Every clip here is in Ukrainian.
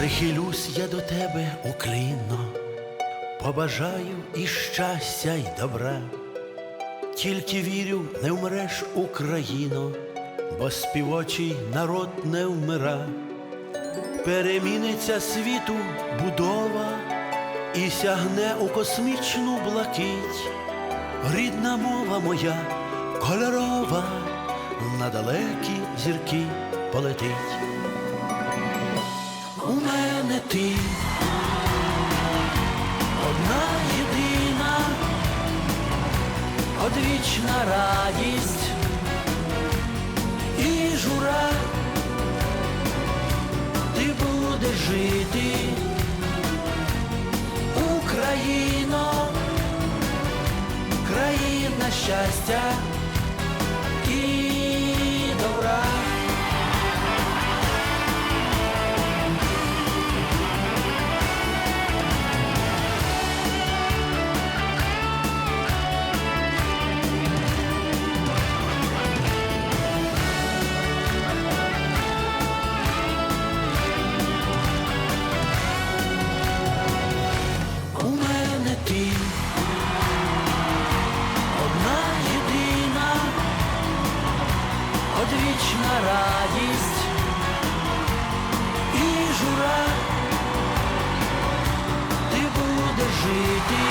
Прихилюсь я до тебе уклінно, побажаю і щастя, й добра. Тільки вірю, не вмреш, Україно, бо співочий народ не вмира. Переміниться світу будова і сягне у космічну блакить. Рідна мова моя кольорова, на далекі зірки полетить. У мене ти. Одна єдина, одвічна радість. І жура, ти будеш жити, Україно, країна щастя одвічна радість. І жура, ти будеш жити,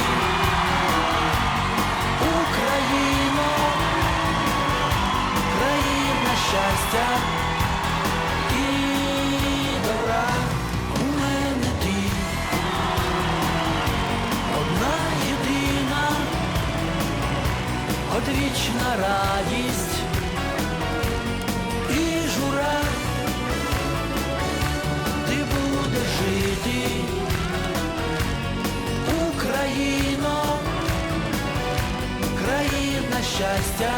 Україно, країна щастя і добра. У мене ти. Одна єдина, одвічна радість щастя